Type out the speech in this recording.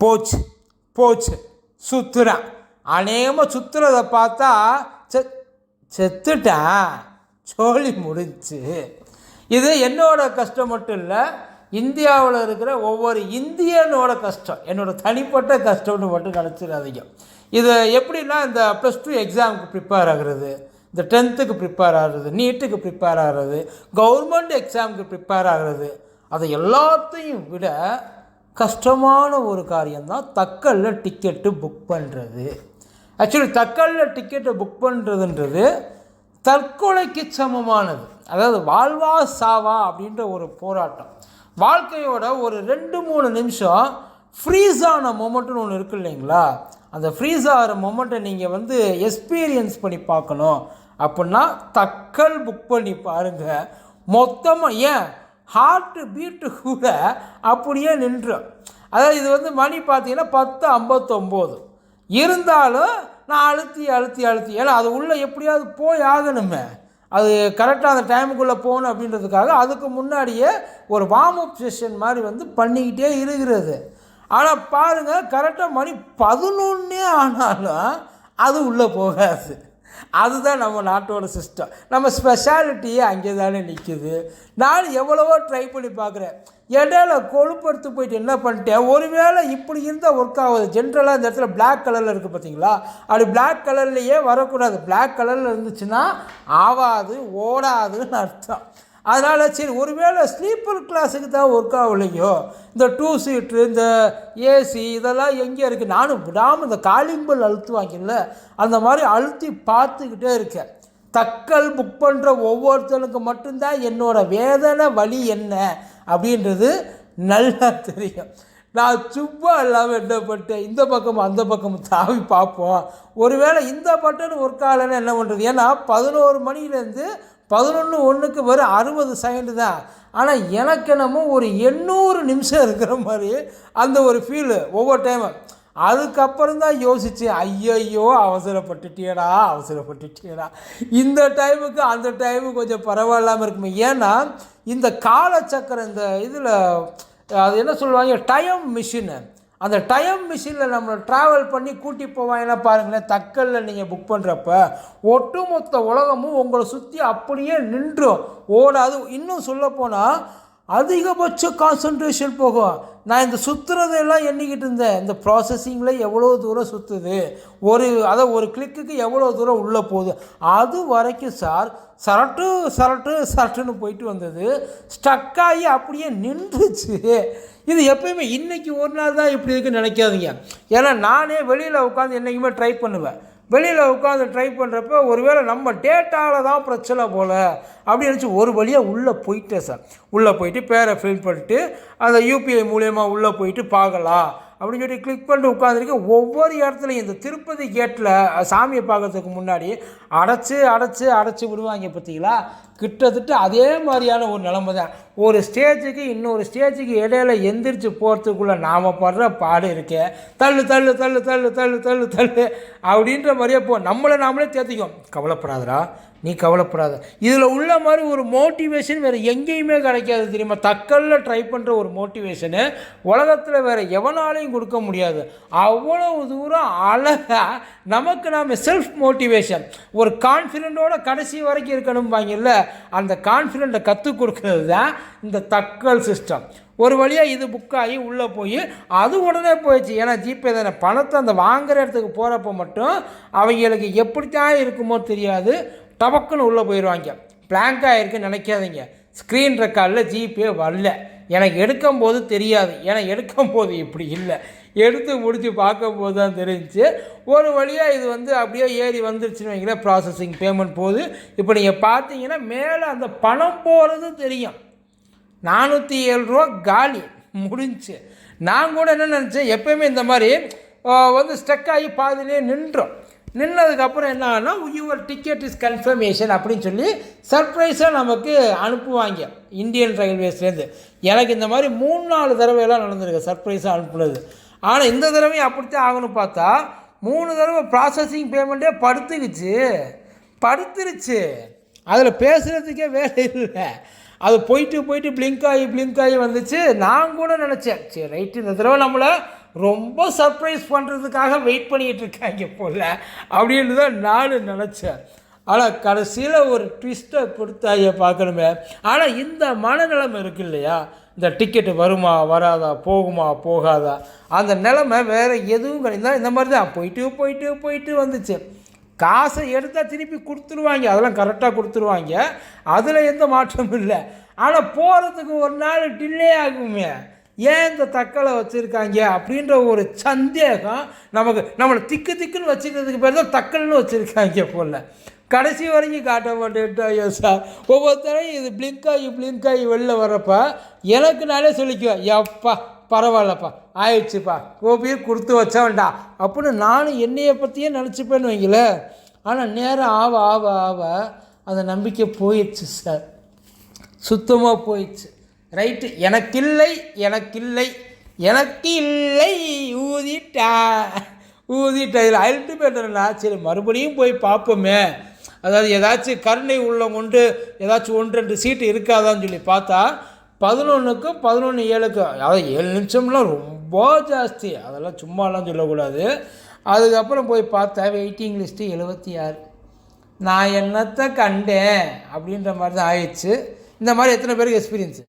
போச்சு போச்சு. சுற்றுறான் அநேகமாக சுற்றுறத பார்த்தா செ செத்துட்டான் சோழி முடிஞ்சு இது என்னோட கஷ்டம் மட்டும் இல்லை இந்தியாவில் இருக்கிற ஒவ்வொரு இந்தியனோட கஷ்டம். என்னோட தனிப்பட்ட கஷ்டம்னு மட்டும் நினச்சிடாதீங்க. இது எப்படின்னா இந்த ப்ளஸ் டூ எக்ஸாமுக்கு ப்ரிப்பேர் ஆகுறது இந்த டென்த்துக்கு ப்ரிப்பேர் ஆகிறது நீட்டுக்கு ப்ரிப்பேர் ஆகிறது கவர்மெண்ட் எக்ஸாமுக்கு ப்ரிப்பேர் ஆகிறது அதை எல்லாத்தையும் விட கஷ்டமான ஒரு காரியம்தான் தக்கல்ல டிக்கெட்டு புக் பண்ணுறது ஆக்சுவலி தக்கல்ல டிக்கெட்டை புக் பண்ணுறதுன்றது தற்கொலைக்கு சமமானது. அதாவது வாழ்வா சாவா அப்படின்ற ஒரு போராட்டம். வாழ்க்கையோட ஒரு ரெண்டு மூணு நிமிஷம் ஃப்ரீஸ் ஆன மொமெண்ட்னு ஒன்று இருக்கு இல்லைங்களா? அந்த ஃப்ரீஸ் ஆகிற மொமெண்ட்டை நீங்கள் வந்து எக்ஸ்பீரியன்ஸ் பண்ணி பார்க்கணும். அப்படின்னா தக்கல் புக் பண்ணி பாருங்கள் மொத்தமாக ஏன்? ஹார்ட்டு பீட்டு கூட அப்படியே நின்றும் அதாவது இது வந்து மணி பார்த்தீங்கன்னா பத்து ஐம்பத்தொம்போது. இருந்தாலும் நான் அழுத்தி அழுத்தி அழுத்தி. ஏன்னா அது உள்ளே எப்படியாவது போய் ஆகணுமே. அது கரெக்டாக அந்த டைமுக்குள்ளே போகணும் அப்படின்றதுக்காக அதுக்கு முன்னாடியே ஒரு வார்ம் அப் செஷன் மாதிரி வந்து பண்ணிக்கிட்டே இருக்கிறது. ஆனால் பாருங்கள் கரெக்டாக மணி பதினொன்னே ஆனாலும் அது உள்ளே போகாது. அதுதான் நம்ம நாட்டோட சிஸ்டம் நம்ம ஸ்பெஷாலிட்டியே அங்கே தானே நிற்குது நான் எவ்வளவோ ட்ரை பண்ணி பார்க்குறேன். இடையில கொழுப்படுத்து போயிட்டு என்ன பண்ணிட்டேன்? ஒருவேளை இப்படி இருந்தால் ஒர்க் ஆகுது. ஜென்ரலாக இந்த இடத்துல பிளாக் கலரில் இருக்குது பார்த்தீங்களா அப்படி பிளாக் கலர்லேயே வரக்கூடாது. பிளாக் கலரில் இருந்துச்சுன்னா ஆவாது ஓடாதுன்னு அர்த்தம். அதனால் சரி ஒருவேளை ஸ்லீப்பர் கிளாஸுக்கு தான் ஒர்க் ஆகலையோ இந்த டூ சீட்ரு இந்த ஏசி இதெல்லாம் எங்கே இருக்குது நானும் விடாமல் இந்த காலிம்பல் அழுத்துவாங்கல்ல அந்த மாதிரி அழுத்தி பார்த்துக்கிட்டே இருக்கேன். தக்கல் புக் பண்ணுற ஒவ்வொருத்தனுக்கு மட்டும்தான் என்னோடய வேதனை வழி என்ன அப்படின்றது நல்லா தெரியும். நான் சும்மா இல்லாமல் என்ன பண்ணிட்டேன்? இந்த பக்கம் அந்த பக்கம் தாவி பார்ப்போம். ஒருவேளை இந்த பட்டன் ஒர்க் ஆகலைன்னு என்ன பண்ணுறது ஏன்னா பதினோரு மணிலேருந்து பதினொன்று ஒன்றுக்கு வரும் அறுபது செகண்டு தான். ஆனால் எனக்கு என்னமோ ஒரு எண்ணூறு நிமிஷம் இருக்கிற மாதிரி அந்த ஒரு ஃபீலு ஒவ்வொரு டைமும் அதுக்கப்புறம் தான் யோசிச்சு ஐயையோ அவசரப்பட்டுட்டியடா அவசரப்பட்டுட்டியடா. இந்த டைமுக்கு அந்த டைமு கொஞ்சம் பரவாயில்லாமல் இருக்குமே. ஏன்னா இந்த காலச்சக்கரம் இந்த இதில் அது என்ன சொல்லுவாங்க டைம் மிஷினு அந்த டைம் மிஷினில் நம்மளை ட்ராவல் பண்ணி கூட்டி போவாங்கன்னா பாருங்களேன் தக்கல்ல நீங்கள் புக் பண்ணுறப்ப ஒட்டுமொத்த உலகமும் உங்களை சுற்றி அப்படியே நின்றும். ஓடாது. இன்னும் சொல்லப்போனால் அதிகபட்ச கான்சன்ட்ரேஷன் போகும் நான் இந்த சுற்றுறதெல்லாம் எண்ணிக்கிட்டு இருந்தேன். இந்த ப்ராசஸிங்கில் எவ்வளோ தூரம் சுற்றுது ஒரு அதை ஒரு கிளிக்குக்கு எவ்வளோ தூரம் உள்ளே போகுது? அது வரைக்கும் சார் சரட்டு சரட்டு சரட்டுன்னு போயிட்டு வந்தது. ஸ்டக் ஆகி அப்படியே நின்றுச்சு. இது எப்பயுமே இன்றைக்கி ஒரு நாள் தான் இப்படி இருக்குன்னு நினைக்காதீங்க. ஏன்னா நானே வெளியில் உட்காந்து என்றைக்குமே ட்ரை பண்ணுவேன். வெளியில் உட்காந்து ட்ரை பண்ணுறப்ப ஒருவேளை நம்ம டேட்டாவில் தான் பிரச்சனை போல் அப்படின்னு நினச்சி ஒரு வழியாக உள்ளே போயிட்டேன் சார் உள்ளே போயிட்டு பேரை ஃபில் பண்ணிட்டு அந்த யூபிஐ மூலயமா உள்ளே போயிட்டு பார்க்கலாம் அப்படின்னு சொல்லி கிளிக் பண்ணிட்டு உட்காந்துருக்கேன் ஒவ்வொரு இடத்துலையும் இந்த திருப்பதி கேட்டில் சாமியை பார்க்கறதுக்கு முன்னாடி அடைச்சி அடைச்சி அடைச்சி விடுவாங்க பார்த்தீங்களா கிட்டத்தட்ட அதே மாதிரியான ஒரு நிலமை தான். ஒரு ஸ்டேஜுக்கு இன்னொரு ஸ்டேஜுக்கு இடையில எந்திரிச்சு போகிறதுக்குள்ளே நாம் படுற பாடு இருக்கே. தள்ளு தள்ளு தள்ளு தள்ளு தள்ளு தள்ளு தள்ளு அப்படின்ற மாதிரியே போ. நம்மளை நாமளே தேர்த்திக்கும் கவலைப்படாதடா. நீ கவலைப்படாத. இதில் உள்ள மாதிரி ஒரு மோட்டிவேஷன் வேறு எங்கேயுமே கிடைக்காது தெரியுமா? தக்கல்ல ட்ரை பண்ணுற ஒரு மோட்டிவேஷனு உலகத்தில் வேறு எவனாலையும் கொடுக்க முடியாது. அவ்வளவு தூரம் அழகாக நமக்கு நாம் செல்ஃப் மோட்டிவேஷன் ஒரு கான்ஃபிடென்ட்டோட கடைசி வரைக்கும் இருக்கணும்பாங்கல்ல? அந்த கான்ஃபிடெண்ட்டை கற்றுக் கொடுக்கறது தான் இந்த தக்கல் சிஸ்டம் ஒரு வழியாக இது புக் ஆகி உள்ளே போய் அது உடனே போயிடுச்சு. ஏன்னா ஜிபே தானே. பணத்தை அந்த வாங்குகிற இடத்துக்கு போகிறப்ப மட்டும் அவங்களுக்கு எப்படித்தான் இருக்குமோ தெரியாது. டபக்குன்னு உள்ளே போயிடுவாங்க. பிளாங்காக இருக்குன்னு நினைக்காதீங்க. ஸ்க்ரீன் ரெக்கார்டில் ஜிபே வரல. எனக்கு எடுக்கும்போது தெரியாது. ஏன்னா எடுக்கும்போது இப்படி இல்லை. எடுத்து முடித்து பார்க்கும்போது தான் தெரிஞ்சுச்சு. ஒரு வழியாக இது வந்து அப்படியே ஏறி வந்துருச்சுன்னு வைங்களேன் ப்ராசஸிங் பேமெண்ட் போகுது இப்போ நீங்கள் பார்த்தீங்கன்னா மேலே அந்த பணம் போகிறது தெரியும். நானூற்றி ஏழு ரூபா காலி முடிஞ்சு. நான் கூட என்ன நினச்சேன் எப்பயுமே இந்த மாதிரி வந்து ஸ்டக் ஆகி பாதிலே நின்றோம். நின்னதுக்கப்புறம் என்ன ஆகுனா யுவர் டிக்கெட் இஸ் கன்ஃபர்மேஷன் அப்படின்னு சொல்லி சர்ப்ரைஸாக நமக்கு அனுப்புவாங்க இந்தியன் ரயில்வேஸ்லேருந்து எனக்கு இந்த மாதிரி மூணு நாலு தடவையெல்லாம் நடந்திருக்கு சர்ப்ரைஸாக அனுப்புனது. ஆனால் இந்த தடவையும் அப்படித்தான் ஆகணும் பார்த்தா மூணு தடவை ப்ராசஸிங் பேமெண்ட்டே படுத்துக்குச்சு. படுத்துருச்சு. அதில் பேசுகிறதுக்கே வேலை இல்லை. அது போயிட்டு போயிட்டு பிளிங்க் ஆகி பிளிங்க் ஆகி வந்துச்சு. நான் கூட நினச்சேன் சரி ரைட்டு இந்த தடவை நம்மளை ரொம்ப சர்ப்ரைஸ் பண்ணுறதுக்காக வெயிட் பண்ணிகிட்டு இருக்காங்க போல் அப்படின்னு தான் நானும் நினச்சேன். ஆனால் கடைசியில் ஒரு ட்விஸ்ட்டை கொடுத்தாய பார்க்கணுமே. ஆனால் இந்த மனநிலைமை இருக்கு இல்லையா? இந்த டிக்கெட்டு வருமா வராதா போகுமா போகாதா? அந்த நிலமை வேறு எதுவும் கிடையாது இந்த மாதிரி தான் போயிட்டு போயிட்டு போயிட்டு வந்துச்சு. காசை எடுத்தால் திருப்பி கொடுத்துருவாங்க. அதெல்லாம் கரெக்டாக கொடுத்துருவாங்க. அதில் எந்த மாற்றமும் இல்லை. ஆனால் போகிறதுக்கு ஒரு நாள் டிலே ஆகுமே. ஏன் இந்த தக்கலை வச்சுருக்காங்க அப்படின்ற ஒரு சந்தேகம் நமக்கு நம்மளை திக்கு திக்குன்னு வச்சுக்கிறதுக்கு பேர் தான் தக்கல்னு வச்சுருக்காங்க போல. கடைசி வரைக்கும் காட்ட மாட்டேன்ட்டாங்க சார்? ஒவ்வொருத்தரையும் இது blink ஆகி ஆகி வெளில வர்றப்ப எனக்கு நானே சொல்லிக்குவேன் எப்பா பரவாயில்லப்பா ஆயிடுச்சுப்பா கோபியை கொடுத்து வச்சவன்டா. அப்படின்னு நானும் என்னையை பற்றியே நினச்சிப்பேன்னு வைங்களேன். ஆனால் நேரம் ஆவ ஆவ ஆவ அந்த நம்பிக்கை போயிடுச்சு சார். சுத்தமாக போயிடுச்சு. ரைட்டு எனக்கில்லை எனக்கில்லை எனக்கு இல்லை ஊதிட்டா ஊதிட்டா. இதில் அல்டிமேட் சரி மறுபடியும் போய் பார்ப்போமே. அதாவது ஏதாச்சும் கருணை உள்ளம் கொண்டு ஏதாச்சும் ஒன்று ரெண்டு சீட்டு இருக்காதான்னு சொல்லி பார்த்தா பதினொன்றுக்கும் பதினொன்று ஏழுக்கும் அதாவது ஏழு நிமிஷம்லாம் ரொம்ப ஜாஸ்தி. அதெல்லாம் சும்மாலாம் சொல்லக்கூடாது. அதுக்கப்புறம் போய் பார்த்தா வெயிட்டிங் லிஸ்ட்டு எழுபத்தி ஆறு. நான் என்னத்தை கண்டேன் அப்படின்ற மாதிரி தான் ஆயிடுச்சு. இந்த மாதிரி எத்தனை பேருக்கு எக்ஸ்பீரியன்ஸு